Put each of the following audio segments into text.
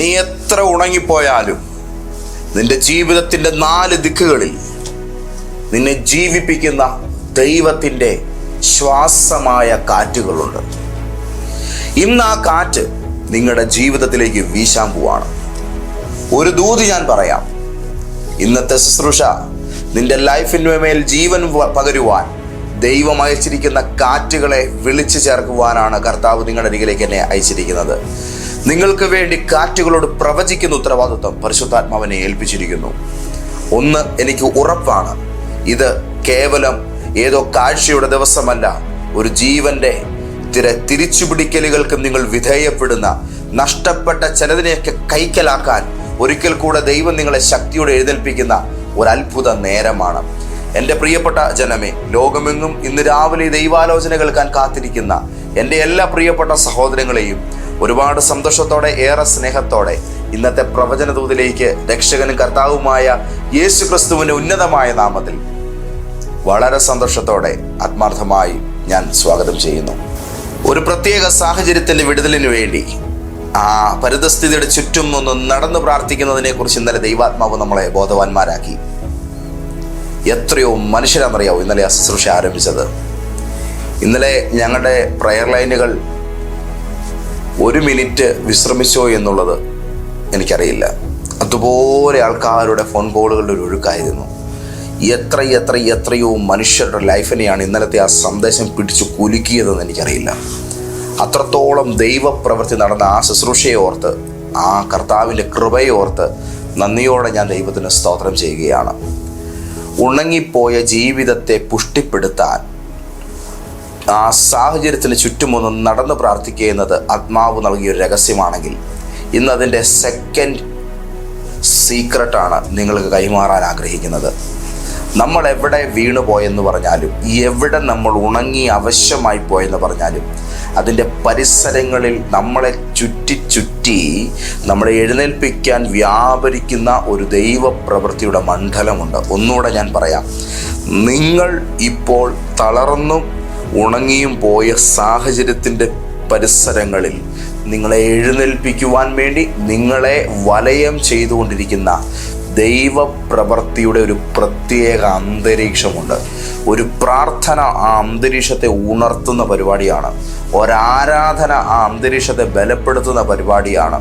നീ എത്ര ഉണങ്ങിപ്പോയാലും നിന്റെ ജീവിതത്തിന്റെ നാല് ദിക്കുകളിൽ നിന്നെ ജീവിപ്പിക്കുന്ന ദൈവത്തിന്റെ ശ്വാസമായ കാറ്റുകളുണ്ട്. ഇന്ന് ആ കാറ്റ് നിങ്ങളുടെ ജീവിതത്തിലേക്ക് വീശാൻ പോവാണ്. ഒരു ദൂത് ഞാൻ പറയാം. ഇന്നത്തെ ശുശ്രൂഷ നിന്റെ ലൈഫിന്റെ മേൽ ജീവൻ പകരുവാൻ ദൈവം അയച്ചിരിക്കുന്ന കാറ്റുകളെ വിളിച്ചു ചേർക്കുവാനാണ് കർത്താവ് നിങ്ങളുടെ അരികിലേക്ക് എന്നെ അയച്ചിരിക്കുന്നത്. നിങ്ങൾക്ക് വേണ്ടി കാറ്റുകളോട് പ്രവചിക്കുന്ന ഉത്തരവാദിത്വം പരിശുദ്ധാത്മാവിനെ ഏൽപ്പിച്ചിരിക്കുന്നു. ഒന്ന് എനിക്ക് ഉറപ്പാണ്. ഇത് കേവലം ഏതോ കാഴ്ചയുടെ ദിവസമല്ല. ഒരു ജീവന്റെ തിര തിരിച്ചുപിടിക്കലുകൾക്ക് നിങ്ങൾ വിധേയപ്പെടുന്ന നഷ്ടപ്പെട്ട ചിലതിനെയൊക്കെ കൈക്കലാക്കാൻ ഒരിക്കൽ കൂടെ ദൈവം നിങ്ങളെ ശക്തിയോടെ എഴുന്നേൽപ്പിക്കുന്ന ഒരു അത്ഭുത നേരമാണ്. എന്റെ പ്രിയപ്പെട്ട ജനമേ ലോകമെങ്ങും ഇന്ന് രാവിലെ ദൈവാലോചന കേൾക്കാൻ കാത്തിരിക്കുന്ന എന്റെ എല്ലാ പ്രിയപ്പെട്ട സഹോദരങ്ങളെയും ഒരുപാട് സന്തോഷത്തോടെ ഏറെ സ്നേഹത്തോടെ ഇന്നത്തെ പ്രവചന ദൂതിലേക്ക് രക്ഷകനും കർത്താവുമായ യേശു ക്രിസ്തുവിന്റെ ഉന്നതമായ നാമത്തിൽ വളരെ സന്തോഷത്തോടെ ആത്മാർത്ഥമായി ഞാൻ സ്വാഗതം ചെയ്യുന്നു. ഒരു പ്രത്യേക സാഹചര്യത്തിന്റെ വിടുതലിന് വേണ്ടി ആ പരിതസ്ഥിതിയുടെ ചുറ്റും ഒന്ന് നടന്നു പ്രാർത്ഥിക്കുന്നതിനെ കുറിച്ച് ഇന്നലെ ദൈവാത്മാവ് നമ്മളെ ബോധവാന്മാരാക്കി. എത്രയോ മനുഷ്യരാണെന്നറിയാവോ ഇന്നലെ ആ ശുശ്രൂഷ ആരംഭിച്ചത്. ഇന്നലെ ഞങ്ങളുടെ പ്രയർ ലൈനുകൾ ഒരു മിനിറ്റ് വിശ്രമിച്ചോ എന്നുള്ളത് എനിക്കറിയില്ല. അതുപോലെ ആൾക്കാരുടെ ഫോൺ കോളുകളുടെ ഒരു ഒഴുക്കായിരുന്നു. എത്ര എത്ര എത്രയോ മനുഷ്യരുടെ ലൈഫിനെയാണ് ഇന്നലത്തെ ആ സന്ദേശം പിടിച്ചു കുലുക്കിയതെന്ന് എനിക്കറിയില്ല. അത്രത്തോളം ദൈവപ്രവൃത്തി നടന്ന ആ ശുശ്രൂഷയെ ഓർത്ത് ആ കർത്താവിന്റെ കൃപയെ ഓർത്ത് നന്ദിയോടെ ഞാൻ ദൈവത്തിന് സ്തോത്രം ചെയ്യുകയാണ്. ഉണങ്ങിപ്പോയ ജീവിതത്തെ പുഷ്ടിപ്പെടുത്താൻ ആ സാഹചര്യത്തിന് ചുറ്റുമൊന്ന് നടന്ന് പ്രാർത്ഥിക്കുക എന്നത് ആത്മാവ് നൽകിയ ഒരു രഹസ്യമാണെങ്കിൽ ഇന്ന് അതിന്റെ സെക്കൻഡ് സീക്രട്ടാണ് നിങ്ങൾക്ക് കൈമാറാൻ ആഗ്രഹിക്കുന്നത്. നമ്മൾ എവിടെ വീണു പോയെന്ന് പറഞ്ഞാലും എവിടെ നമ്മൾ ഉണങ്ങി അവശ്യമായി പോയെന്ന് പറഞ്ഞാലും അതിന്റെ പരിസരങ്ങളിൽ നമ്മളെ ചുറ്റി ചുറ്റി നമ്മളെ എഴുന്നേൽപ്പിക്കാൻ വ്യാപരിക്കുന്ന ഒരു ദൈവപ്രവൃത്തിയുടെ മണ്ഡലമുണ്ട്. ഒന്നുകൂടെ ഞാൻ പറയാം. നിങ്ങൾ ഇപ്പോൾ തളർന്നും ഉണങ്ങിയും പോയ സാഹചര്യത്തിന്റെ പരിസരങ്ങളിൽ നിങ്ങളെ എഴുന്നേൽപ്പിക്കുവാൻ വേണ്ടി നിങ്ങളെ വലയം ചെയ്തുകൊണ്ടിരിക്കുന്ന ദൈവപ്രവൃത്തിയുടെ ഒരു പ്രത്യേക അന്തരീക്ഷമുണ്ട്. ഒരു പ്രാർത്ഥന ആ അന്തരീക്ഷത്തെ ഉണർത്തുന്ന പരിപാടിയാണ്. ഒരാരാധന ആ അന്തരീക്ഷത്തെ ബലപ്പെടുത്തുന്ന പരിപാടിയാണ്.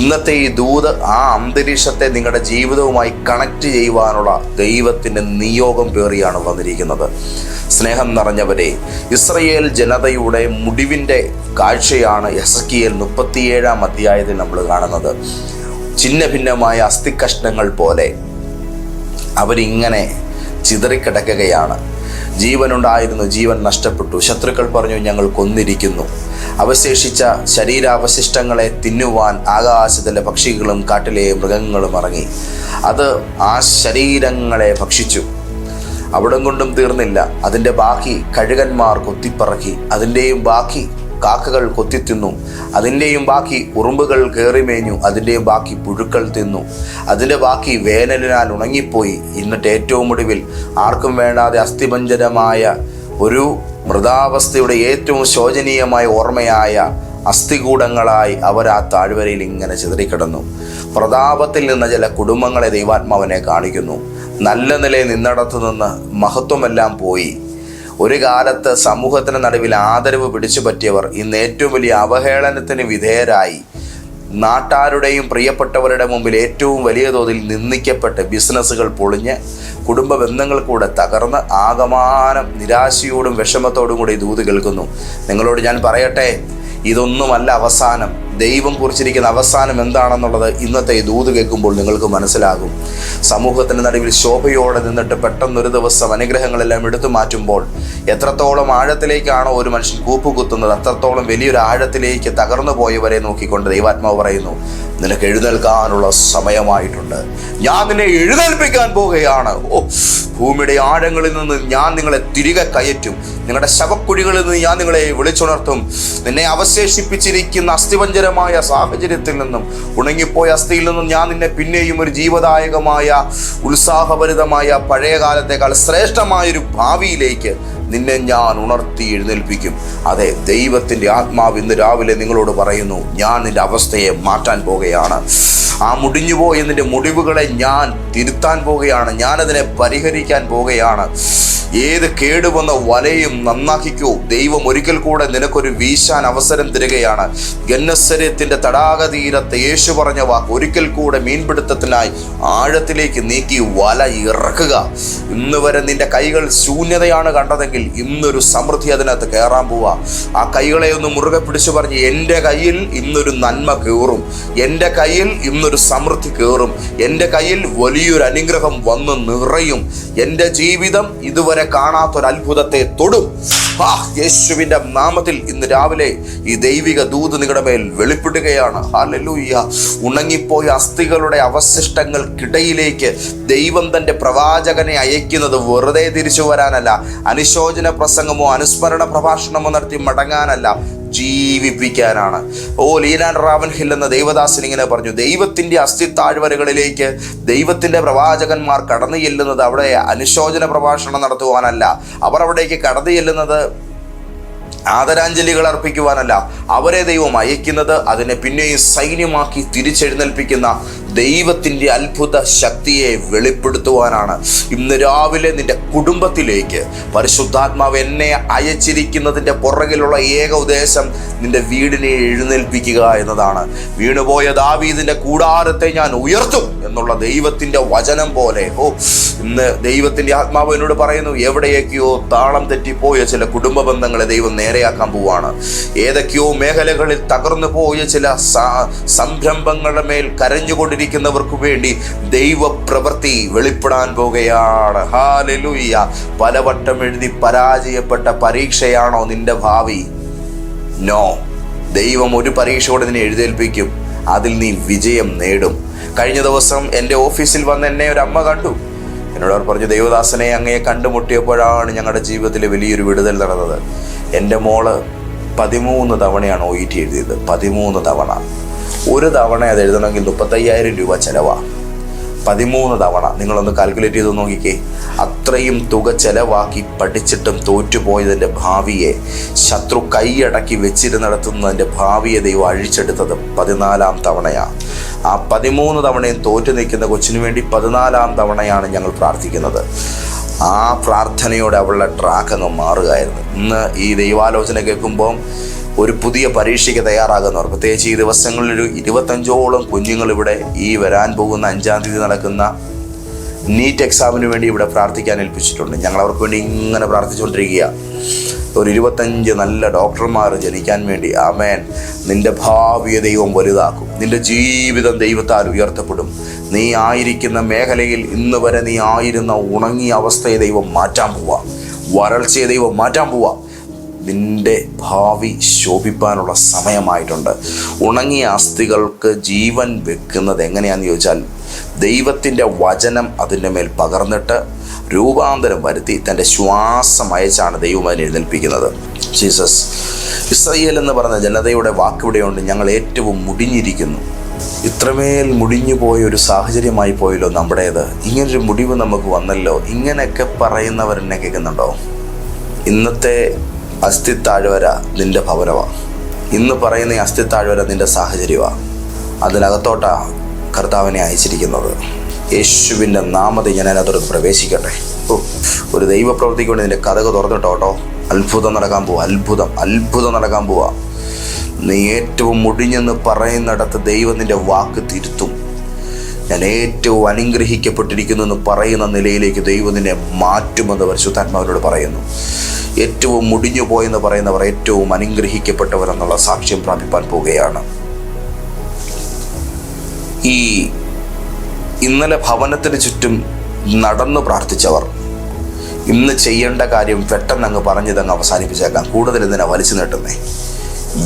ഇന്നത്തെ ഈ ദൂത് ആ അന്തരീക്ഷത്തെ നിങ്ങളുടെ ജീവിതവുമായി കണക്ട് ചെയ്യുവാനുള്ള ദൈവത്തിന്റെ നിയോഗം പേറിയാണ് വന്നിരിക്കുന്നത്. സ്നേഹം നിറഞ്ഞവരെ ഇസ്രയേൽ ജനതയുടെ മുടിവിന്റെ കാഴ്ചയാണ് എസ് കെ മുപ്പത്തിയേഴാം അധ്യായത്തിൽ നമ്മൾ കാണുന്നത്. ഛിന്ന ഭിന്നമായ അസ്ഥിക്കഷ്ണങ്ങൾ പോലെ അവരിങ്ങനെ ചിതറിക്കിടക്കുകയാണ്. ജീവനുണ്ടായിരുന്നു ജീവൻ നഷ്ടപ്പെട്ടു. ശത്രുക്കൾ പറഞ്ഞു ഞങ്ങൾ കൊന്നിരിക്കുന്നു. അവശേഷിച്ച ശരീരാവശിഷ്ടങ്ങളെ തിന്നുവാൻ ആകാശത്തിലെ പക്ഷികളും കാട്ടിലെ മൃഗങ്ങളും ഇറങ്ങി. അത് ആ ശരീരങ്ങളെ ഭക്ഷിച്ചു. അവിടം കൊണ്ടും തീർന്നില്ല. അതിന്റെ ബാക്കി കഴുകന്മാർ കൊത്തിപ്പറക്കി. അതിന്റെയും ബാക്കി കാക്കകൾ കൊത്തിത്തിന്നു അതിന്റെയും ബാക്കി ഉറുമ്പുകൾ കയറിമേഞ്ഞു അതിന്റെയും ബാക്കി പുഴുക്കൾ തിന്നു. അതിന്റെ ബാക്കി വേനലിനാൽ ഉണങ്ങിപ്പോയി. എന്നിട്ട് ഏറ്റവും ഒടുവിൽ ആർക്കും വേണ്ടാതെ അസ്ഥിഭഞ്ജനമായ ഒരു മൃതാവസ്ഥയുടെ ഏറ്റവും ശോചനീയമായ ഓർമ്മയായ അസ്ഥികൂടങ്ങളായി അവർ ആ താഴ്വരയിൽ ഇങ്ങനെ ചിതറിക്കിടന്നു. പ്രതാപത്തിൽ നിന്ന ചില കുടുംബങ്ങളെ ദൈവാത്മാവനെ കാണിക്കുന്നു. നല്ല നിലയിൽ നിന്നിടത്തു നിന്ന് മഹത്വമെല്ലാം പോയി. ഒരു കാലത്ത് സമൂഹത്തിന് നടുവിൽ ആദരവ് പിടിച്ചു പറ്റിയവർ ഇന്ന് ഏറ്റവും വലിയ അവഹേളനത്തിന് വിധേയരായി. നാട്ടാരുടെയും പ്രിയപ്പെട്ടവരുടെ മുമ്പിൽ ഏറ്റവും വലിയ തോതിൽ നിന്ദിക്കപ്പെട്ട് ബിസിനസ്സുകൾ പൊളിഞ്ഞ് കുടുംബ ബന്ധങ്ങൾ കൂടെ തകർന്ന് ആകമാനം നിരാശയോടും വിഷമത്തോടും കൂടി ദൂത് കേൾക്കുന്നു. നിങ്ങളോട് ഞാൻ പറയട്ടെ ഇതൊന്നുമല്ല അവസാനം. ദൈവം കുറിച്ചിരിക്കുന്ന അവസാനം എന്താണെന്നുള്ളത് ഇന്നത്തെ ഈ ദൂത് കേൾക്കുമ്പോൾ നിങ്ങൾക്ക് മനസ്സിലാകും. സമൂഹത്തിന്റെ നടുവിൽ ശോഭയോടെ നിന്നിട്ട് പെട്ടെന്നൊരു ദിവസം അനുഗ്രഹങ്ങളെല്ലാം എടുത്തു മാറ്റുമ്പോൾ എത്രത്തോളം ആഴത്തിലേക്കാണോ ഒരു മനുഷ്യൻ കൂപ്പുകുത്തുന്നത് അത്രത്തോളം വലിയൊരു ആഴത്തിലേക്ക് തകർന്നു പോയവരെ നോക്കിക്കൊണ്ട് ദൈവാത്മാവ് പറയുന്നു നിനക്ക് എഴുന്നേൽക്കാനുള്ള സമയമായിട്ടുണ്ട്. ഞാൻ നിന്നെ എഴുന്നേൽപ്പിക്കാൻ പോവുകയാണ്. ഓ ഭൂമിയുടെ ആഴങ്ങളിൽ നിന്ന് ഞാൻ നിങ്ങളെ തിരികെ കയറ്റും. നിങ്ങളുടെ ശവക്കുഴികളിൽ നിന്ന് ഞാൻ നിങ്ങളെ വിളിച്ചുണർത്തും. നിന്നെ അവശേഷിപ്പിച്ചിരിക്കുന്ന അസ്ഥിവഞ്ചരമായ സാഹചര്യത്തിൽ നിന്നും ഉണങ്ങിപ്പോയ അസ്ഥിയിൽ നിന്നും ഞാൻ നിന്നെ പിന്നെയും ഒരു ജീവദായകമായ ഉത്സാഹഭരിതമായ പഴയ കാലത്തേക്കാൾ ശ്രേഷ്ഠമായൊരു ഭാവിയിലേക്ക് നിന്നെ ഞാൻ ഉണർത്തി എഴുന്നേൽപ്പിക്കും. അതെ ദൈവത്തിന്റെ ആത്മാവ് ഇന്ന് രാവിലെ നിങ്ങളോട് പറയുന്നു ഞാൻ നിന്റെ അവസ്ഥയെ മാറ്റാൻ പോകുകയാണ് ആ മുടിഞ്ഞുപോയ നിന്റെ മുടിവുകളെ ഞാൻ തിരുത്താൻ പോകുകയാണ് ഞാനതിനെ പരിഹരിക്കാൻ പോവുകയാണ്. ഏത് കേടുവന്ന വലയും നന്നാക്കിക്കോ. ദൈവം ഒരിക്കൽ കൂടെ നിനക്കൊരു വീശാൻ അവസരം തരികയാണ്. ഗന്നസരത്തിന്റെ തടാകതീരത്തെ യേശു പറഞ്ഞ വാക്ക് ഒരിക്കൽ കൂടെ മീൻപിടുത്തത്തിനായി ആഴത്തിലേക്ക് നീക്കി വല ഇറക്കുക. ഇന്ന് വരെ നിന്റെ കൈകൾ ശൂന്യതയാണ് കണ്ടതെങ്കിൽ ഇന്നൊരു സമൃദ്ധി അതിനകത്ത് കയറാൻ പോവാ. ആ കൈകളെ ഒന്ന് മുറുകെ പിടിച്ചു പറഞ്ഞ് എന്റെ കയ്യിൽ ഇന്നൊരു നന്മ കയറും എന്റെ കയ്യിൽ ഇന്നൊരു സമൃദ്ധി കയറും എന്റെ കയ്യിൽ വലിയൊരു അനുഗ്രഹം വന്ന് നിറയും. എന്റെ ജീവിതം ഇതുവരെ കാണാത്തൊരു അത്ഭുതത്തെ തൊടും. ആ യേശുവിന്റെ നാമത്തിൽ ഇന്ന് രാവിലെ ഈ ദൈവിക ദൂത് നിങ്ങളുടെ മേൽ വെളിപ്പെടുകയാണ്. ഹാലലൂയ്യ ഉണങ്ങിപ്പോയ അസ്ഥികളുടെ അവശിഷ്ടങ്ങൾക്കിടയിലേക്ക് ദൈവം തന്റെ പ്രവാചകനെ അയക്കുന്നത് വെറുതെ തിരിച്ചു വരാനല്ല. അനുശോചന പ്രസംഗമോ അനുസ്മരണ പ്രഭാഷണമോ നടത്തി മടങ്ങാനല്ല. ജീവിപ്പിക്കാനാണ്. ഓ ലീലാൻ റാവൻ ഹിൽ എന്ന ദേവദാസൻ ഇങ്ങനെ പറഞ്ഞു ദൈവത്തിന്റെ അസ്ഥി താഴ്വരകളിലേക്ക് ദൈവത്തിന്റെ പ്രവാചകന്മാർ കടന്നു ചെല്ലുന്നത് അവിടെ അനുശോചന പ്രഭാഷണം നടത്തുവാനല്ല. അവർ അവിടേക്ക് കടന്നു ചെല്ലുന്നത് ആദരാഞ്ജലികൾ അർപ്പിക്കുവാനല്ല. അവരെ ദൈവം അയക്കുന്നത് അതിനെ പിന്നെയും സൈന്യമാക്കി തിരിച്ചെഴുന്നേൽപ്പിക്കുന്ന ദൈവത്തിന്റെ അത്ഭുത ശക്തിയെ വെളിപ്പെടുത്തുവാനാണ് ഇന്ന് രാവിലെ നിന്റെ കുടുംബത്തിലേക്ക് പരിശുദ്ധാത്മാവ് എന്നെ അയച്ചിരിക്കുന്നതിന്റെ പുറകിലുള്ള ഏക ഉദ്ദേശം നിന്റെ വീടിനെ എഴുന്നേൽപ്പിക്കുക എന്നതാണ്. വീണുപോയ ദാവീദിന്റെ കൂടാരത്തെ ഞാൻ ഉയർത്തും എന്നുള്ള ദൈവത്തിന്റെ വചനം പോലെ. ഓ ഇന്ന് ദൈവത്തിന്റെ ആത്മാവ് എന്നോട് പറയുന്നു എവിടെയൊക്കെയോ താളം തെറ്റിപ്പോയ ചില കുടുംബ ബന്ധങ്ങളെ ദൈവം നേരെയാക്കാൻ പോവാണ്. ഏതൊക്കെയോ മേഖലകളിൽ തകർന്നു പോയ ചില സംരംഭങ്ങളുടെ മേൽ കരഞ്ഞുകൊണ്ടിരിക്കുന്നവർക്ക് വേണ്ടി ദൈവ പ്രവൃത്തി വെളിപ്പെടാൻ പോകുകയാണ്. ഹാലലൂയ്യ പലവട്ടം എഴുതി പരാജയപ്പെട്ട പരീക്ഷയാണോ നിന്റെ ഭാവി? നോ. ദൈവം ഒരു പരീക്ഷ കൂടെ നിന്നെ എഴുതേൽപ്പിക്കും. അതിൽ നീ വിജയം നേടും. കഴിഞ്ഞ ദിവസം എന്റെ ഓഫീസിൽ വന്ന് എന്നെ ഒരു അമ്മ കണ്ടു. എന്നോട് അവർ പറഞ്ഞു ദൈവദാസനെ അങ്ങയെ കണ്ടുമുട്ടിയപ്പോഴാണ് ഞങ്ങളുടെ ജീവിതത്തിൽ വലിയൊരു വിടുതൽ നടന്നത്. എന്റെ മോൾ പതിമൂന്ന് തവണയാണ് ഒ ഇ ടി എഴുതിയത്. പതിമൂന്ന് തവണ. ഒരു തവണ അത് എഴുതണമെങ്കിൽ മുപ്പത്തയ്യായിരം രൂപ ചിലവാണ് പതിമൂന്ന് തവണ. നിങ്ങളൊന്ന് കാൽക്കുലേറ്റ് ചെയ്ത് നോക്കിക്കേ. അത്രയും തുക ചെലവാക്കി പഠിച്ചിട്ടും തോറ്റുപോയതിന്റെ ഭാവിയെ ശത്രു കൈയടക്കി വെച്ചിരുന്നിടത്തുന്നതിന്റെ ഭാവിയെ ദൈവം അഴിച്ചെടുത്തത് പതിനാലാം തവണയാണ് ആ പതിമൂന്ന് തവണയും തോറ്റു നിൽക്കുന്ന കൊച്ചിന് വേണ്ടി പതിനാലാം തവണയാണ് ഞങ്ങൾ പ്രാർത്ഥിക്കുന്നത്. ആ പ്രാർത്ഥനയോടെ അവളുടെ ട്രാക്ക് അങ്ങ് മാറുകയായിരുന്നു. ഇന്ന് ഈ ദൈവാലോചന കേൾക്കുമ്പോൾ ഒരു പുതിയ പരീക്ഷയ്ക്ക് തയ്യാറാകുന്നവർ. പ്രത്യേകിച്ച് ഈ ദിവസങ്ങളിൽ ഒരു ഇരുപത്തഞ്ചോളം കുഞ്ഞുങ്ങൾ ഇവിടെ ഈ വരാൻ പോകുന്ന അഞ്ചാം തീയതി നടക്കുന്ന നീറ്റ് എക്സാമിന് വേണ്ടി ഇവിടെ പ്രാർത്ഥിക്കാൻ ഏൽപ്പിച്ചിട്ടുണ്ട്. ഞങ്ങൾ അവർക്ക് വേണ്ടി ഇങ്ങനെ പ്രാർത്ഥിച്ചുകൊണ്ടിരിക്കുക. ഒരു ഇരുപത്തഞ്ച് നല്ല ഡോക്ടർമാർ ജനിക്കാൻ വേണ്ടി ആമേൻ. നിന്റെ ഭാവിയെ ദൈവം വലുതാക്കും. നിന്റെ ജീവിതം ദൈവത്താൽ ഉയർത്തപ്പെടും. നീ ആയിരിക്കുന്ന മേഖലയിൽ ഇന്ന് വരെ നീ ആയിരുന്ന ഉണങ്ങിയ അവസ്ഥയെ ദൈവം മാറ്റാൻ പോവാ. വരൾച്ചയെ ദൈവം മാറ്റാൻ പോവാ. നിന്റെ ഭാവി ശോഭിപ്പാനുള്ള സമയമായിട്ടുണ്ട്. ഉണങ്ങിയ അസ്ഥികൾക്ക് ജീവൻ വെക്കുന്നത് എങ്ങനെയാണെന്ന് ചോദിച്ചാൽ ദൈവത്തിന്റെ വചനം അതിന്റെ മേൽ പകർന്നിട്ട് രൂപാന്തരം വരുത്തി തന്റെ ശ്വാസം അയച്ചാണ് ദൈവം അതിനെ എഴുന്നേൽപ്പിക്കുന്നത്. ജീസസ് ഇസ്രയേൽ എന്ന് പറഞ്ഞ ജനതയുടെ വാക്കിവിടെയുണ്ട് ഞങ്ങൾ ഏറ്റവും മുടിഞ്ഞിരിക്കുന്നു. ഇത്രമേൽ മുടിഞ്ഞു പോയ ഒരു സാഹചര്യമായി പോയല്ലോ നമ്മുടേത്. ഇങ്ങനൊരു മുടിവ് നമുക്ക് വന്നല്ലോ. ഇങ്ങനെയൊക്കെ പറയുന്നവരെന്നെ കേൾക്കുന്നുണ്ടോ? ഇന്നത്തെ അസ്ഥിത്താഴ്വര നിന്റെ ഭവനമാണ് ഇന്ന് പറയുന്ന ഈ അസ്ഥിത്താഴ്വര നിന്റെ സാഹചര്യമാണ് അതിനകത്തോട്ടാ കർത്താവിനെ അയച്ചിരിക്കുന്നത്. യേശുവിന്റെ നാമത്തിൽ ഞാൻ അതിനകത്തോട്ട് പ്രവേശിക്കട്ടെ. ഓ ഒരു ദൈവപ്രവൃത്തിക്ക് വേണ്ടി നിന്റെ കഥകൾ തുറന്നിട്ടോ കേട്ടോ. അത്ഭുതം നടക്കാൻ പോവാ അത്ഭുതം അത്ഭുതം നടക്കാൻ പോവാ. നീ ഏറ്റവും മുടിഞ്ഞെന്ന് പറയുന്നിടത്ത് ദൈവം നിന്റെ വാക്ക് തിരുത്തും. ഞാൻ ഏറ്റവും അനുഗ്രഹിക്കപ്പെട്ടിരിക്കുന്നു എന്ന് പറയുന്ന നിലയിലേക്ക് ദൈവത്തിനെ മാറ്റുമെന്ന് പരിശുദ്ധാത്മാവിനോട് പറയുന്നു. ഏറ്റവും മുടിഞ്ഞു പോയെന്ന് പറയുന്നവർ ഏറ്റവും അനുഗ്രഹിക്കപ്പെട്ടവർ എന്നുള്ള സാക്ഷ്യം പ്രാപിപ്പാൻ പോവുകയാണ്. ഈ ഇന്നലെ ഭവനത്തിന് ചുറ്റും നടന്നു പ്രാർത്ഥിച്ചവർ ഇന്ന് ചെയ്യേണ്ട കാര്യം പെട്ടെന്ന് അങ്ങ് പറഞ്ഞതങ്ങ് അവസാനിപ്പിച്ചേക്കാം. കൂടുതൽ ഇതിനെ വലിച്ചു നീട്ടുന്നേ?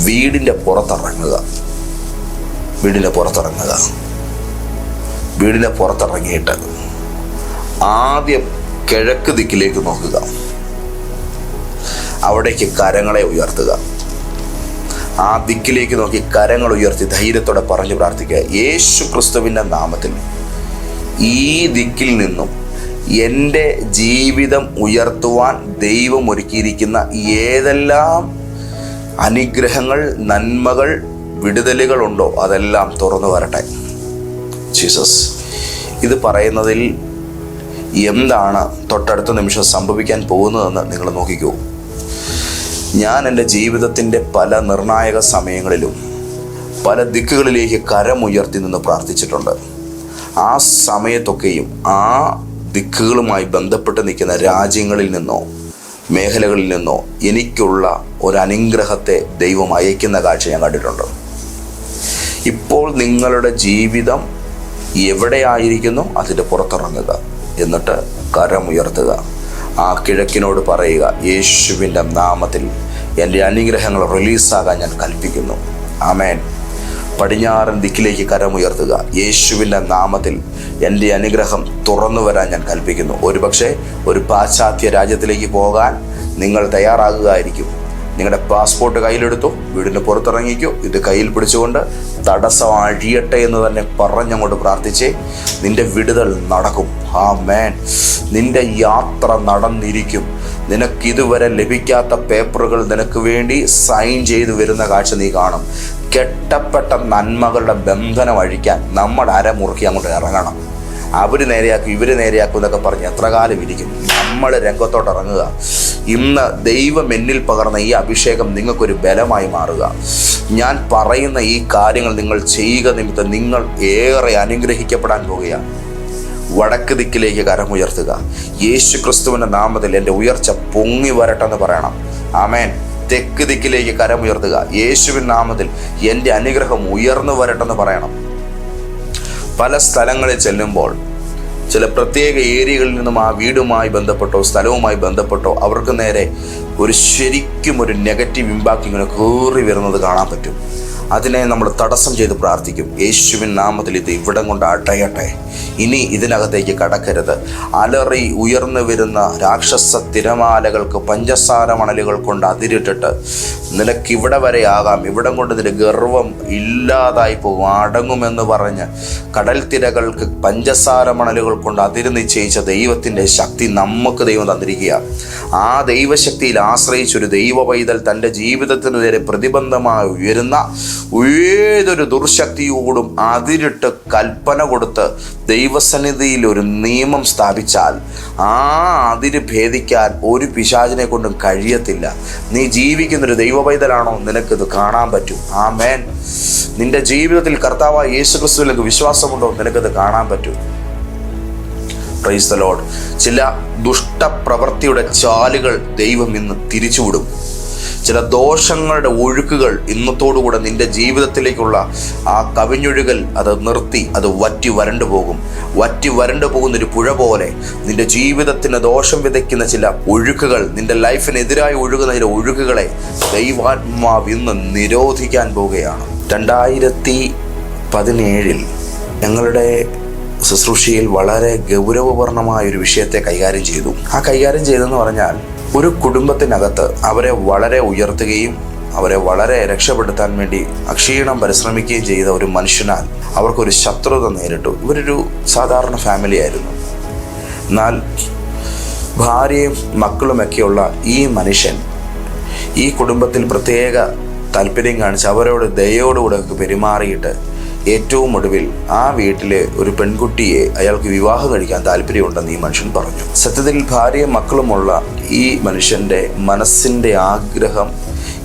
വീടിന്റെ പുറത്തിറങ്ങുക. വീടിന്റെ പുറത്തിറങ്ങുക. വീടിന്റെ പുറത്തിറങ്ങിയിട്ട് ആദ്യം കിഴക്ക് ദിക്കിലേക്ക് നോക്കുക. അവിടേക്ക് കരങ്ങളെ ഉയർത്തുക. ആ ദിക്കിലേക്ക് നോക്കി കരങ്ങൾ ഉയർത്തി ധൈര്യത്തോടെ പറഞ്ഞു പ്രാർത്ഥിക്കുക. യേശു ക്രിസ്തുവിന്റെ നാമത്തിൽ ഈ ദിക്കിൽ നിന്നും എന്റെ ജീവിതം ഉയർത്തുവാൻ ദൈവം ഒരുക്കിയിരിക്കുന്ന ഏതെല്ലാം അനുഗ്രഹങ്ങൾ നന്മകൾ വിടുതലുകളുണ്ടോ അതെല്ലാം തുറന്നു വരട്ടെ. ജീസസ്. ഇത് പറയുന്നതിൽ എന്താണ് തൊട്ടടുത്ത നിമിഷം സംഭവിക്കാൻ പോകുന്നതെന്ന് നിങ്ങൾ നോക്കിക്കൂ. ഞാൻ എന്റെ ജീവിതത്തിന്റെ പല നിർണായക സമയങ്ങളിലും പല ദിക്കുകളിലേക്ക് കരമുയർത്തി നിന്ന് പ്രാർത്ഥിച്ചിട്ടുണ്ട്. ആ സമയത്തൊക്കെയും ആ ദിക്കുകളുമായി ബന്ധപ്പെട്ട് നിൽക്കുന്ന രാജ്യങ്ങളിൽ നിന്നോ മേഖലകളിൽ നിന്നോ എനിക്കുള്ള ഒരു ദൈവം അയക്കുന്ന കാഴ്ച ഞാൻ കണ്ടിട്ടുണ്ട്. ഇപ്പോൾ നിങ്ങളുടെ ജീവിതം എവിടെയായിരിക്കുന്നു അതിന്റെ പുറത്തിറങ്ങുക. എന്നിട്ട് കരമുയർത്തുക. ആ കിഴക്കിനോട് പറയുക യേശുവിന്റെ നാമത്തിൽ എന്റെ അനുഗ്രഹങ്ങൾ റിലീസാകാൻ ഞാൻ കൽപ്പിക്കുന്നു. ആമേൻ. പടിഞ്ഞാറൻ ദിക്കിലേക്ക് കരമുയർത്തുക. യേശുവിന്റെ നാമത്തിൽ എന്റെ അനുഗ്രഹം തുറന്നു വരാൻ ഞാൻ കൽപ്പിക്കുന്നു. ഒരുപക്ഷെ ഒരു പാശ്ചാത്യ രാജ്യത്തിലേക്ക് പോകാൻ നിങ്ങൾ തയ്യാറാകുകയായിരിക്കും. നിങ്ങളുടെ പാസ്പോർട്ട് കയ്യിലെടുത്തു വീടിന് പുറത്തിറങ്ങിക്കോ. ഇത് കയ്യിൽ പിടിച്ചുകൊണ്ട് തടസ്സം അഴിയട്ടെ എന്ന് തന്നെ പറഞ്ഞങ്ങോട്ട് പ്രാർത്ഥിച്ചേ. നിന്റെ വിടുതൽ നടക്കും. ആ മേൻ നിന്റെ യാത്ര നടന്നിരിക്കും. നിനക്ക് ഇതുവരെ ലഭിക്കാത്ത പേപ്പറുകൾ നിനക്ക് വേണ്ടി സൈൻ ചെയ്തു വരുന്ന കാഴ്ച നീ കാണും. കെട്ടപ്പെട്ട നന്മകളുടെ ബന്ധനം അഴിക്കാൻ നമ്മൾ അരമുറുക്കി അങ്ങോട്ട് ഇറങ്ങണം. അവർ നേരെയാക്കും ഇവർ നേരെയാക്കും എന്നൊക്കെ പറഞ്ഞ് എത്ര കാലം ഇരിക്കും. നമ്മൾ രംഗത്തോട്ട് ഇറങ്ങുക. ഇന്ന് ദൈവം എന്നിൽ പകർന്ന ഈ അഭിഷേകം നിങ്ങൾക്കൊരു ബലമായി മാറുക. ഞാൻ പറയുന്ന ഈ കാര്യങ്ങൾ നിങ്ങൾ ചെയ്യുക നിമിത്തം നിങ്ങൾ ഏറെ അനുഗ്രഹിക്കപ്പെടാൻ പോവുകയാണ് വടക്ക് ദിക്കിലേക്ക് കരമുയർത്തുക യേശു ക്രിസ്തുവിന്റെ നാമത്തിൽ എന്റെ ഉയർച്ച പൊങ്ങി വരട്ടെ എന്ന് പറയണം. ആമേൻ. തെക്ക് ദിക്കിലേക്ക് കരമുയർത്തുക യേശുവിൻ നാമത്തിൽ എന്റെ അനുഗ്രഹം ഉയർന്നു വരട്ടെ എന്ന് പറയണം. പല സ്ഥലങ്ങളിൽ ചെല്ലുമ്പോൾ ചില പ്രത്യേക ഏരിയകളിൽ നിന്നും ആ വീടുമായി ബന്ധപ്പെട്ടോ സ്ഥലവുമായി ബന്ധപ്പെട്ടോ അവർക്ക് നേരെ ഒരു ശരിക്കും ഒരു നെഗറ്റീവ് ഇമ്പാക്റ്റ് ഇങ്ങനെ കയറി വരുന്നത് കാണാൻ പറ്റും. അതിനെ നമ്മൾ തടസ്സം ചെയ്ത് പ്രാർത്ഥിക്കും. യേശുവിൻ നാമത്തിൽ ഇത് ഇവിടം കൊണ്ട് അടയട്ടെ. ഇനി ഇതിനകത്തേക്ക് കടക്കരുത്. അലറി ഉയർന്നു വരുന്ന രാക്ഷസ തിരമാലകൾക്ക് പഞ്ചസാര മണലുകൾ കൊണ്ട് അതിരിട്ടിട്ട് നിനക്ക് ഇവിടെ വരെ ആകാം. ഇവിടം കൊണ്ട് നിന്റെ ഗർവം ഇല്ലാതായി പോകും. അടങ്ങുമെന്ന് പറഞ്ഞ് കടൽ തിരകൾക്ക് പഞ്ചസാര മണലുകൾ കൊണ്ട് അതിര് നിശ്ചയിച്ച ദൈവത്തിന്റെ ശക്തി നമുക്ക് ദൈവം തന്നിരിക്കുക ആ ദൈവശക്തിയിൽ ആശ്രയിച്ചൊരു ദൈവ പൈതൽ തന്റെ ജീവിതത്തിന് നേരെ പ്രതിബന്ധമായി ഉയരുന്ന ഏതൊരു ദുർശക്തിയോടും അതിരിട്ട് കൽപ്പന കൊടുത്ത് ദൈവസന്നിധിയിൽ ഒരു നിയമം സ്ഥാപിച്ചാൽ ആ അതിര് ഭേദിക്കാൻ ഒരു പിശാചിനെ കൊണ്ടും കഴിയത്തില്ല. നീ ജീവിക്കുന്നൊരു ദൈവ പൈതലാണോ നിനക്കിത് കാണാൻ പറ്റും. ആ മേൻ നിന്റെ ജീവിതത്തിൽ കർത്താവായ യേശു ക്രിസ്തുവിലേക്ക് വിശ്വാസമുണ്ടോ? നിനക്കിത് കാണാൻ പറ്റും. പ്രൈസ് ചില ദുഷ്ടപ്രവൃത്തിയുടെ ചാലുകൾ ദൈവം ഇന്ന് തിരിച്ചുവിടും. ചില ദോഷങ്ങളുടെ ഒഴുക്കുകൾ ഇന്നത്തോടുകൂടെ നിന്റെ ജീവിതത്തിലേക്കുള്ള ആ കവിഞ്ഞൊഴുകൽ അത് നിർത്തി അത് വറ്റി വരണ്ടു പോകും. വറ്റി വരണ്ടു പോകുന്നൊരു പുഴ പോലെ നിന്റെ ജീവിതത്തിന് ദോഷം വിതയ്ക്കുന്ന ചില ഒഴുക്കുകൾ നിന്റെ ലൈഫിനെതിരായി ഒഴുകുന്ന ചില ഒഴുക്കുകളെ ദൈവാത്മാവ് ഇന്ന് നിരോധിക്കാൻ പോവുകയാണ്. രണ്ടായിരത്തി പതിനേഴിൽ ഞങ്ങളുടെ ശുശ്രൂഷയിൽ വളരെ ഗൗരവപൂർണമായ ഒരു വിഷയത്തെ കൈകാര്യം ചെയ്തു. ആ കൈകാര്യം ചെയ്തെന്ന് പറഞ്ഞാൽ ഒരു കുടുംബത്തിനകത്ത് അവരെ വളരെ ഉയർത്തുകയും അവരെ വളരെ രക്ഷപ്പെടുത്താൻ വേണ്ടി അക്ഷീണം പരിശ്രമിക്കുകയും ചെയ്ത ഒരു മനുഷ്യനാൽ അവർക്കൊരു ശത്രുത നേരിട്ടു. ഇവരൊരു സാധാരണ ഫാമിലി ആയിരുന്നു. എന്നാൽ ഭാര്യയും മക്കളുമൊക്കെയുള്ള ഈ മനുഷ്യൻ ഈ കുടുംബത്തിൽ പ്രത്യേക താല്പര്യം കാണിച്ച് അവരോട് ദയോടുകൂടെ പെരുമാറിയിട്ട് ഏറ്റവും ഒടുവിൽ ആ വീട്ടിലെ ഒരു പെൺകുട്ടിയെ അയാൾക്ക് വിവാഹം കഴിക്കാൻ താല്പര്യമുണ്ടെന്ന് ഈ മനുഷ്യൻ പറഞ്ഞു. സത്യത്തിൽ ഭാര്യയും മക്കളുമുള്ള ഈ മനുഷ്യന്റെ മനസ്സിന്റെ ആഗ്രഹം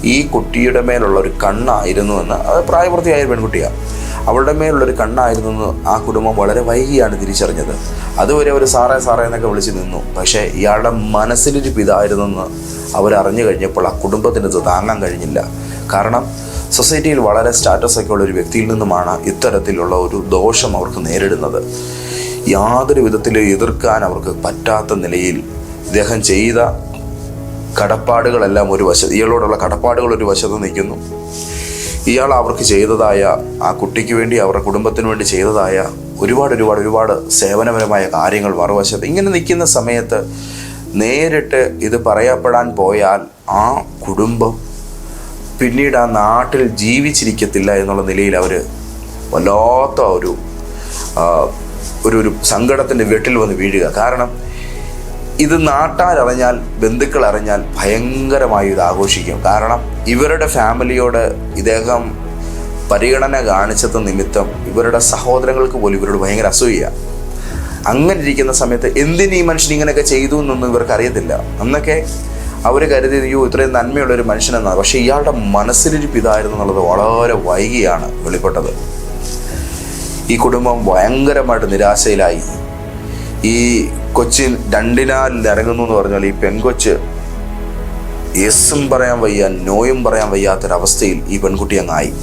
ഈ കുട്ടിയുടെ മേലുള്ള ഒരു കണ്ണായിരുന്നു എന്ന് അത് പ്രായപൂർത്തിയായ പെൺകുട്ടിയാണ് അവളുടെ മേലുള്ളൊരു കണ്ണായിരുന്നു എന്ന് ആ കുടുംബം വളരെ വൈകിയാണ് തിരിച്ചറിഞ്ഞത്. അതുവരെ അവർ സാറേ സാറേ എന്നൊക്കെ വിളിച്ച് നിന്നു. പക്ഷേ ഇയാളുടെ മനസ്സിലൊരു പിതായിരുന്നെന്ന് അവരറിഞ്ഞു കഴിഞ്ഞപ്പോൾ ആ കുടുംബത്തിന് ഇത് താങ്ങാൻ കഴിഞ്ഞില്ല. കാരണം സൊസൈറ്റിയിൽ വളരെ സ്റ്റാറ്റസ് ഒക്കെ ഉള്ള ഒരു വ്യക്തിയിൽ നിന്നുമാണ് ഇത്തരത്തിലുള്ള ഒരു ദോഷം അവർക്ക് നേരിടുന്നത്. യാതൊരു വിധത്തിലും എതിർക്കാൻ അവർക്ക് പറ്റാത്ത നിലയിൽ ഇദ്ദേഹം ചെയ്ത കടപ്പാടുകളെല്ലാം ഒരു വശത്ത് ഇയാളോടുള്ള കടപ്പാടുകൾ ഒരു വശത്ത് നിൽക്കുന്നു. ഇയാൾ അവർക്ക് ചെയ്തതായ ആ കുട്ടിക്ക് വേണ്ടി അവരുടെ കുടുംബത്തിന് വേണ്ടി ചെയ്തതായ ഒരുപാട് ഒരുപാട് ഒരുപാട് സേവനപരമായ കാര്യങ്ങൾ മറുവശത്ത്. ഇങ്ങനെ നിൽക്കുന്ന സമയത്ത് നേരിട്ട് ഇത് പറയപ്പെടാൻ പോയാൽ ആ കുടുംബം പിന്നീട് ആ നാട്ടിൽ ജീവിച്ചിരിക്കത്തില്ല എന്നുള്ള നിലയിൽ അവർ വല്ലാത്ത ഒരു ഒരു ഒരു സങ്കടത്തിന്റെ വീട്ടിൽ വന്ന് വീഴുക. കാരണം ഇത് നാട്ടാരറിഞ്ഞാൽ ബന്ധുക്കൾ അറിഞ്ഞാൽ ഭയങ്കരമായി ഇത് ആഘോഷിക്കും. കാരണം ഇവരുടെ ഫാമിലിയോട് ഇദ്ദേഹം പരിഗണന കാണിച്ചത് നിമിത്തം ഇവരുടെ സഹോദരങ്ങൾക്ക് പോലും ഇവരോട് ഭയങ്കര അസൂയ. അങ്ങനെ ഇരിക്കുന്ന സമയത്ത് എന്തിന് ഈ മനുഷ്യൻ ഇങ്ങനെയൊക്കെ ചെയ്തു എന്നൊന്നും ഇവർക്ക് അറിയത്തില്ല. അന്നൊക്കെ അവർ കരുതി അയ്യോ ഇത്രയും നന്മയുള്ള ഒരു മനുഷ്യനെന്നാണ് പക്ഷേ ഇയാളുടെ മനസ്സിലിരിപ്പ് ഇതായിരുന്നു എന്നുള്ളത് വളരെ വൈകിയാണ് വെളിപ്പെട്ടത്. ഈ കുടുംബം ഭയങ്കരമായിട്ട് നിരാശയിലായി. ഈ കൊച്ചിൻ രണ്ടിനാൽ ഇറങ്ങുന്നു എന്ന് പറഞ്ഞാൽ ഈ പെൺകൊച്ച് യേസും പറയാൻ വയ്യ നോയും പറയാൻ വയ്യാത്തൊരവസ്ഥയിൽ ഈ പെൺകുട്ടി അങ്ങായി.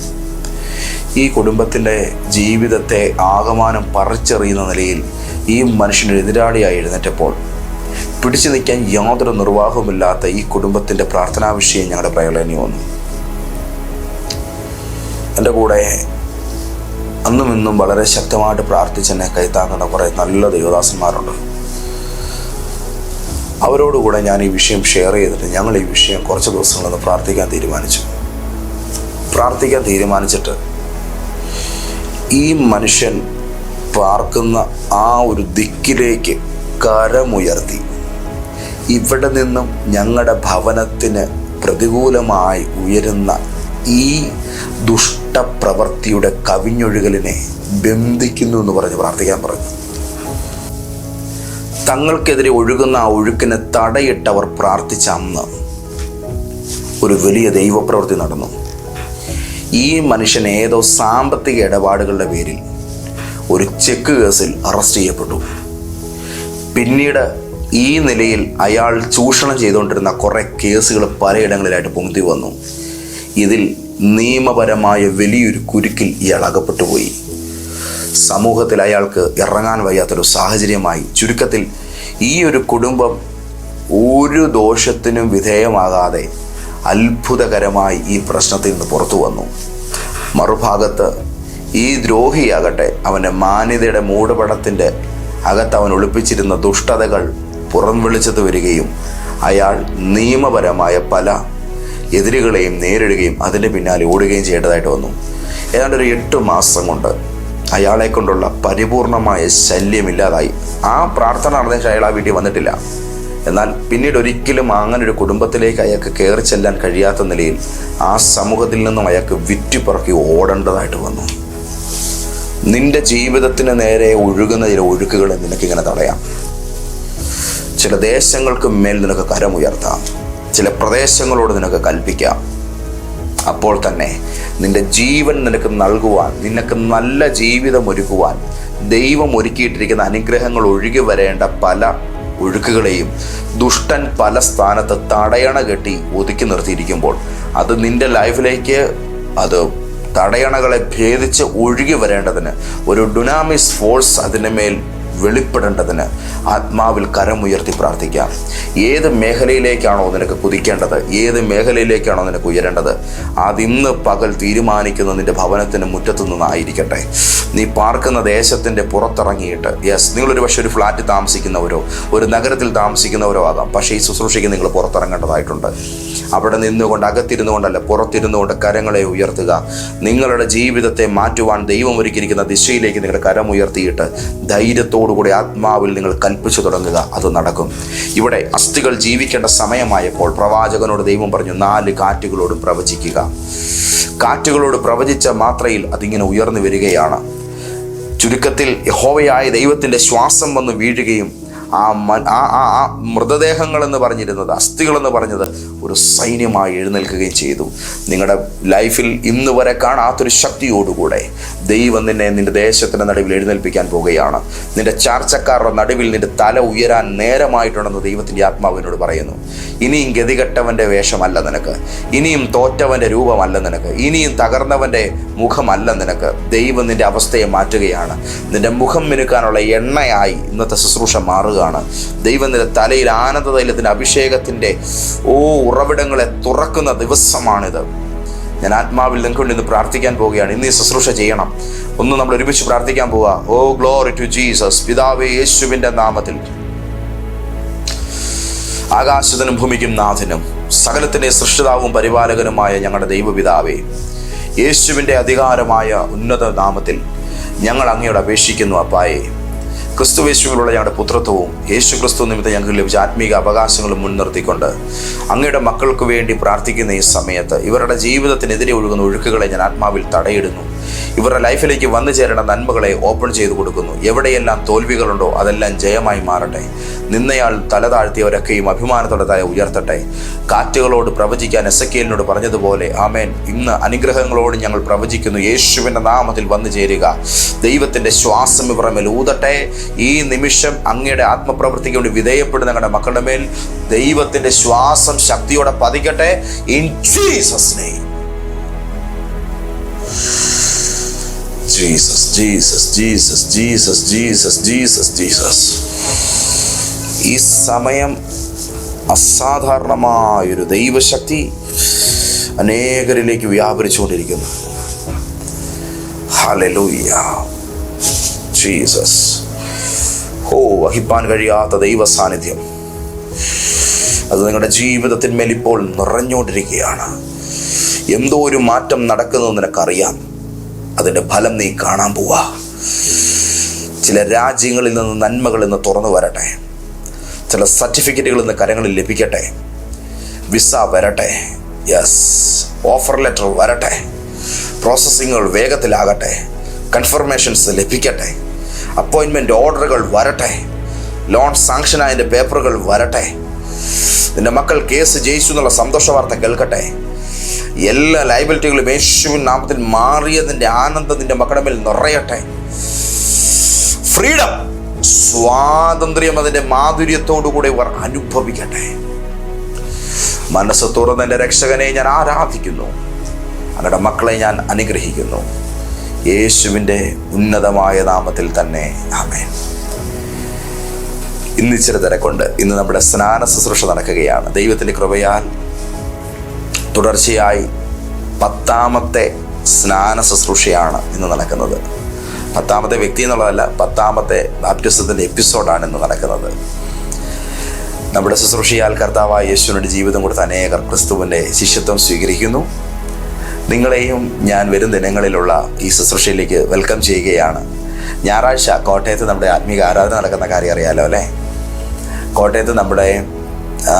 ഈ കുടുംബത്തിന്റെ ജീവിതത്തെ ആകമാനം പറിച്ചെറിയുന്ന നിലയിൽ ഈ മനുഷ്യനൊരു എതിരാളിയായി എഴുന്നേറ്റപ്പോൾ പിടിച്ചു നിൽക്കാൻ യാതൊരു നിർവാഹവുമില്ലാത്ത ഈ കുടുംബത്തിന്റെ പ്രാർത്ഥനാ വിഷയം ഞങ്ങളുടെ പ്രയോജനം വന്നു. എന്റെ കൂടെ അന്നും ഇന്നും വളരെ ശക്തമായിട്ട് പ്രാർത്ഥിച്ച് എന്നെ കൈത്താങ്ങുന്ന കുറേ നല്ല ദൈവദാസന്മാരുണ്ട്. അവരോടുകൂടെ ഞാൻ ഈ വിഷയം ഷെയർ ചെയ്തിട്ട് ഞങ്ങൾ ഈ വിഷയം കുറച്ച് ദിവസങ്ങളൊന്ന് പ്രാർത്ഥിക്കാൻ തീരുമാനിച്ചു. പ്രാർത്ഥിക്കാൻ തീരുമാനിച്ചിട്ട് ഈ മനുഷ്യൻ പാർക്കുന്ന ആ ഒരു ദിക്കിലേക്ക് കരമുയർത്തി. ഇവിടെ നിന്നും ഞങ്ങളുടെ ഭവനത്തിന് പ്രതികൂലമായി ഉയരുന്ന ഈ ദുഷ്ടപ്രവൃത്തിയുടെ കവിഞ്ഞൊഴുകലിനെ ബന്ധിക്കുന്നു എന്ന് പറഞ്ഞ് പ്രാർത്ഥിക്കാൻ പറഞ്ഞു തങ്ങൾക്കെതിരെ ഒഴുകുന്ന ആ ഒഴുക്കിനെ തടയിട്ടവർ പ്രാർത്ഥിച്ച അന്ന് ഒരു വലിയ ദൈവപ്രവൃത്തി നടന്നു. ഈ മനുഷ്യൻ ഏതോ സാമ്പത്തിക ഇടപാടുകളുടെ പേരിൽ ഒരു ചെക്ക് കേസിൽ അറസ്റ്റ് ചെയ്യപ്പെട്ടു. പിന്നീട് ഈ നിലയിൽ അയാൾ ചൂഷണം ചെയ്തുകൊണ്ടിരുന്ന കുറേ കേസുകൾ പലയിടങ്ങളിലായിട്ട് പൊന്തി വന്നു. ഇതിൽ നിയമപരമായ വലിയൊരു കുരുക്കിൽ ഇയാൾ അകപ്പെട്ടു പോയി. സമൂഹത്തിൽ അയാൾക്ക് ഇറങ്ങാൻ വയ്യാത്തൊരു സാഹചര്യമായി. ചുരുക്കത്തിൽ ഈ ഒരു കുടുംബം ഒരു ദോഷത്തിനും വിധേയമാകാതെ അത്ഭുതകരമായി ഈ പ്രശ്നത്തിൽ നിന്ന് പുറത്തു വന്നു. മറുഭാഗത്ത് ഈ ദ്രോഹിയാകട്ടെ അവന്റെ മാന്യതയുടെ മൂടുപടത്തിന്റെ അകത്ത് അവൻ ഒളിപ്പിച്ചിരുന്ന ദുഷ്ടതകൾ പുറം വെളിച്ചത്ത് വരികയും അയാൾ നിയമപരമായ പല എതിരുകളെയും നേരിടുകയും അതിന്റെ പിന്നാലെ ഓടുകയും ചെയ്യേണ്ടതായിട്ട് വന്നു. ഏതാണ്ട് ഒരു എട്ട് മാസം കൊണ്ട് അയാളെ കൊണ്ടുള്ള പരിപൂർണമായ ശല്യമില്ലാതായി. ആ പ്രാർത്ഥന നടന്ന അയാൾ ആ വീട്ടിൽ വന്നിട്ടില്ല. എന്നാൽ പിന്നീട് ഒരിക്കലും അങ്ങനെ ഒരു കുടുംബത്തിലേക്ക് അയാൾക്ക് കയറി ചെല്ലാൻ കഴിയാത്ത നിലയിൽ ആ സമൂഹത്തിൽ നിന്നും അയാൾക്ക് വിറ്റുപറക്കി ഓടേണ്ടതായിട്ട് വന്നു. നിന്റെ ജീവിതത്തിന് നേരെ ഒഴുകുന്ന ചില ഒഴുക്കുകളെ നിനക്കിങ്ങനെ തടയാം. ചില ദേശങ്ങൾക്ക് മേൽ നിനക്ക് കരമുയർത്താം ചില പ്രദേശങ്ങളോട് നിനക്ക് കൽപ്പിക്കാം. അപ്പോൾ തന്നെ നിന്റെ ജീവൻ നിനക്ക് നൽകുവാൻ നിനക്ക് നല്ല ജീവിതം ഒരുക്കുവാൻ ദൈവം ഒരുക്കിയിട്ടിരിക്കുന്ന അനുഗ്രഹങ്ങൾ ഒഴുകി വരേണ്ട പല ഒഴുക്കുകളെയും ദുഷ്ടൻ പല സ്ഥാനത്ത് തടയണ കെട്ടി ഒതുക്കി നിർത്തിയിരിക്കുമ്പോൾ അത് നിന്റെ ലൈഫിലേക്ക് അത് തടയണകളെ ഭേദിച്ച് ഒഴുകി വരേണ്ടതിന് ഒരു ഡുനാമിസ് ഫോഴ്സ് അതിന്റെ മേൽ വെളിപ്പെടേണ്ടതിന് ആത്മാവിൽ കരമുയർത്തി പ്രാർത്ഥിക്കാം ഏത് മേഖലയിലേക്കാണോ നിനക്ക് കുതിക്കേണ്ടത്? ഏത് മേഖലയിലേക്കാണോ നിനക്ക് ഉയരേണ്ടത്? അതിന്ന് പകൽ തീരുമാനിക്കുന്ന നിന്റെ ഭവനത്തിന് മുറ്റത്തു നിന്നായിരിക്കട്ടെ. നീ പാർക്കുന്ന ദേശത്തിന്റെ പുറത്തിറങ്ങിയിട്ട് യെസ് നിങ്ങളൊരു പക്ഷേ ഒരു ഫ്ലാറ്റ് താമസിക്കുന്നവരോ ഒരു നഗരത്തിൽ താമസിക്കുന്നവരോ ആകാം. പക്ഷേ ഈ ശുശ്രൂഷയ്ക്ക് നിങ്ങൾ പുറത്തിറങ്ങേണ്ടതായിട്ടുണ്ട്. അവിടെ നിന്നുകൊണ്ട് അകത്തിരുന്നു കൊണ്ടല്ല പുറത്തിരുന്നു കൊണ്ട് കരങ്ങളെ ഉയർത്തുക. നിങ്ങളുടെ ജീവിതത്തെ മാറ്റുവാൻ ദൈവം ഒരുക്കിയിരിക്കുന്ന ദിശയിലേക്ക് നിങ്ങളുടെ കരം ഉയർത്തിയിട്ട് ധൈര്യത്തോടുകൂടി ആത്മാവിൽ നിങ്ങൾ കൽപ്പിച്ചു തുടങ്ങുക. അത് നടക്കും. ഇവിടെ അസ്ഥികൾ ജീവിക്കേണ്ട സമയമായപ്പോൾ പ്രവാചകനോട് ദൈവം പറഞ്ഞു നാല് കാറ്റുകളോടും പ്രവചിക്കുക. കാറ്റുകളോട് പ്രവചിച്ച മാത്രയിൽ അതിങ്ങനെ ഉയർന്നു വരികയാണ്. ചുരുക്കത്തിൽ യഹോവയായ ദൈവത്തിന്റെ ശ്വാസം വന്ന് വീഴുകയും ആ ആ ആ എന്ന് പറഞ്ഞിരുന്നത് അസ്ഥികളെന്ന് പറഞ്ഞത് ഒരു സൈന്യമായി എഴുന്നേൽക്കുകയും ചെയ്തു. നിങ്ങളുടെ ലൈഫിൽ ഇന്ന് വരെ കാണാത്തൊരു ശക്തിയോടുകൂടെ ദൈവം നിന്നെ നിന്റെ ദേശത്തിന്റെ നടുവിൽ എഴുന്നേൽപ്പിക്കാൻ പോവുകയാണ് നിന്റെ ചാർച്ചക്കാരുടെ നടുവിൽ നിന്റെ തല ഉയരാൻ നേരമായിട്ടുണ്ടെന്ന് ദൈവത്തിന്റെ ആത്മാവിനോട് പറയുന്നു. ഇനിയും ഗതികെട്ടവന്റെ വേഷമല്ല നിനക്ക്. ഇനിയും തോറ്റവന്റെ രൂപമല്ല നിനക്ക്. ഇനിയും തകർന്നവന്റെ മുഖമല്ല നിനക്ക്. ദൈവം നിന്റെ അവസ്ഥയെ മാറ്റുകയാണ്. നിന്റെ മുഖം മിനുക്കാനുള്ള എണ്ണയായി ഇന്നത്തെ ശുശ്രൂഷ മാറുകയാണ് ദൈവം തലയിൽ ആനന്ദ തൈലത്തിന്റെ അഭിഷേകത്തിന്റെ ഓ ഉറവിടങ്ങളെ തുറക്കുന്ന ദിവസമാണിത്. ഞാൻ ആത്മാവിൽ നിങ്ങൾക്ക് ഇന്ന് പ്രാർത്ഥിക്കാൻ പോവുകയാണ്. ഇന്ന് ഈ ശുശ്രൂഷ ചെയ്യണം. ഒന്ന് നമ്മൾ ഒരുമിച്ച് പ്രാർത്ഥിക്കാൻ പോവുക. Oh glory to Jesus. പിതാവേ യേശുവിന്റെ നാമത്തിൽ. ആകാശത്തിനും ഭൂമിക്കും നാഥനും സകലത്തിന്റെ സൃഷ്ടിതാവും പരിപാലകനുമായ ഞങ്ങളുടെ ദൈവപിതാവേ യേശുവിന്റെ അധികാരമായ ഉന്നത നാമത്തിൽ ഞങ്ങൾ അങ്ങയോട് അപേക്ഷിക്കുന്നു അപ്പായെ. ക്രിസ്തുവേശുവിലുള്ള ഞങ്ങളുടെ പുത്രത്വവും യേശു ക്രിസ്തു നിമിത്തം ഞങ്ങൾക്ക് ലഭിച്ച ആത്മീക അവകാശങ്ങളും മുൻനിർത്തിക്കൊണ്ട് അങ്ങയുടെ മക്കൾക്ക് വേണ്ടി പ്രാർത്ഥിക്കുന്ന ഈ സമയത്ത് ഇവരുടെ ജീവിതത്തിനെതിരെ ഒഴുകുന്ന ഒഴുക്കുകളെ ഞാൻ ആത്മാവിൽ തടയിടുന്നു. ഇവരുടെ ലൈഫിലേക്ക് വന്നു ചേരേണ്ട നന്മകളെ ഓപ്പൺ ചെയ്തു കൊടുക്കുന്നു. എവിടെയെല്ലാം തോൽവികളുണ്ടോ അതെല്ലാം ജയമായി മാറട്ടെ. നിന്നയാൾ തല താഴ്ത്തിയവരൊക്കെയും അഭിമാനത്തോടെ തല ഉയർത്തട്ടെ. കാറ്റുകളോട് പ്രവചിക്കാൻ എസക്കേലിനോട് പറഞ്ഞതുപോലെ ആമേൻ. ഇന്ന് അനുഗ്രഹങ്ങളോട് ഞങ്ങൾ പ്രവചിക്കുന്നു. യേശുവിന്റെ നാമത്തിൽ വന്നു ചേരുക. ദൈവത്തിന്റെ ശ്വാസം ഇവരുടെ മേൽ ഊതട്ടെ. ഈ നിമിഷം അങ്ങയുടെ ആത്മപ്രവൃത്തിക്ക് വേണ്ടി വിധേയപ്പെടുന്ന ഞങ്ങളുടെ മക്കളുടെ മേൽ ദൈവത്തിന്റെ ശ്വാസം ശക്തിയോടെ പതിക്കട്ടെ. In Jesus name Jesus Jesus Jesus Jesus Jesus Jesus Jesus ഈ സമയം അസാധാരണമായൊരു ദൈവശക്തി അനേകരിലേക്ക് വ്യാപരിച്ചുകൊണ്ടിരിക്കുന്നു. ജീസസ് ഓ വഹിപ്പാൻ കഴിയാത്ത ദൈവ സാന്നിധ്യം അത് നിങ്ങളുടെ ജീവിതത്തിന്മേൽ ഇപ്പോൾ നിറഞ്ഞുകൊണ്ടിരിക്കുകയാണ്. എന്തോ ഒരു മാറ്റം നടക്കുന്നത് നിനക്കറിയാം. അതിന്റെ ഫലം നീ കാണാൻ പോവാ. ചില രാജ്യങ്ങളിൽ നിന്ന് നന്മകൾ ഇന്ന് തുറന്നു വരട്ടെ. ചില സർട്ടിഫിക്കറ്റുകൾ ഇന്ന് കരങ്ങളിൽ ലഭിക്കട്ടെ. വിസ വരട്ടെ. യെസ് ഓഫർ ലെറ്റർ വരട്ടെ. പ്രോസസ്സിങ്ങുകൾ വേഗത്തിലാകട്ടെ. കൺഫർമേഷൻസ് ലഭിക്കട്ടെ. അപ്പോയിൻമെന്റ് ഓർഡറുകൾ വരട്ടെ. ലോൺ സാങ്ഷൻ ആയതിന്റെ പേപ്പറുകൾ വരട്ടെ. നിന്റെ മക്കൾ കേസ് ജയിച്ചു എന്നുള്ള സന്തോഷ വാർത്ത കേൾക്കട്ടെ. എല്ലാ ലൈബിലിറ്റികളും യേശുവിൻ നാമത്തിൽ മാറിയതിന്റെ ആനന്ദത്തിന്റെ മക്കളുടെ മേൽ നിറയട്ടെ. ഫ്രീഡം സ്വാതന്ത്ര്യം അതിന്റെ മാധുര്യത്തോടുകൂടി ഇവർ അനുഭവിക്കട്ടെ. മനസ്സ് തുറന്ന് എന്റെ രക്ഷകനെ ഞാൻ ആരാധിക്കുന്നു. അങ്ങയുടെ മക്കളെ ഞാൻ അനുഗ്രഹിക്കുന്നു. യേശുവിന്റെ ഉന്നതമായ നാമത്തിൽ തന്നെ ആമേൻ. ഇന്ന് ഇച്ചിരി തിരക്കുണ്ട്. ഇന്ന് നമ്മുടെ സ്നാന ശുശ്രൂഷ നടക്കുകയാണ്. ദൈവത്തിന്റെ കൃപയാൽ തുടർച്ചയായി പത്താമത്തെ സ്നാന ശുശ്രൂഷയാണ് ഇന്ന് നടക്കുന്നത്. പത്താമത്തെ വ്യക്തി എന്നുള്ളതല്ല പത്താമത്തെ ബാപ്റ്റിസത്തിന്റെ എപ്പിസോഡാണ് ഇന്ന് നടക്കുന്നത്. നമ്മുടെ ശുശ്രൂഷയാൽ കർത്താവായ യേശുവിന്റെ ജീവിതം കൊടുത്ത അനേകർ ക്രിസ്തുവിന്റെ ശിഷ്യത്വം സ്വീകരിക്കുന്നു. നിങ്ങളെയും ഞാൻ വരും ദിനങ്ങളിലുള്ള ഈ ശുശ്രൂഷയിലേക്ക് വെൽക്കം ചെയ്യുകയാണ്. ഞായറാഴ്ച കോട്ടയത്ത് നമ്മുടെ ആത്മീക ആരാധന നടക്കുന്ന കാര്യം അറിയാലോ അല്ലേ? കോട്ടയത്ത് നമ്മുടെ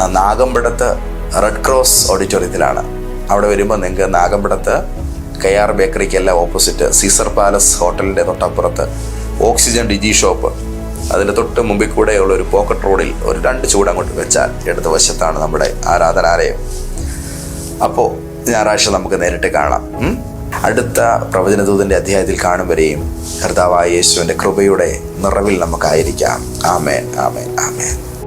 നാഗമ്പടത്ത് റെഡ് ക്രോസ് ഓഡിറ്റോറിയത്തിലാണ് അവിടെ വരുമ്പോൾ നിങ്ങൾക്ക് നാഗമ്പടത്ത് കെ ആർ ബേക്കറിക്കല്ല ഓപ്പോസിറ്റ് സീസർ പാലസ് ഹോട്ടലിന്റെ തൊട്ടപ്പുറത്ത് ഓക്സിജൻ ഡിജി ഷോപ്പ്. അതിന്റെ തൊട്ട് മുമ്പിൽ കൂടെയുള്ള ഒരു പോക്കറ്റ് റോഡിൽ ഒരു രണ്ട് ചൂട് അങ്ങോട്ട് വെച്ചാൽ ഇടത് വശത്താണ് നമ്മുടെ ആരാധനാലയം. അപ്പോൾ ഞായറാഴ്ച നമുക്ക് നേരിട്ട് കാണാം. അടുത്ത പ്രവചനദൂതന്റെ അധ്യായത്തിൽ കാണും വരെയും കർത്താവായ യേശുവിന്റെ കൃപയുടെ നിറവിൽ നമുക്കായിരിക്കാം. ആമേൻ ആമേൻ ആമേൻ.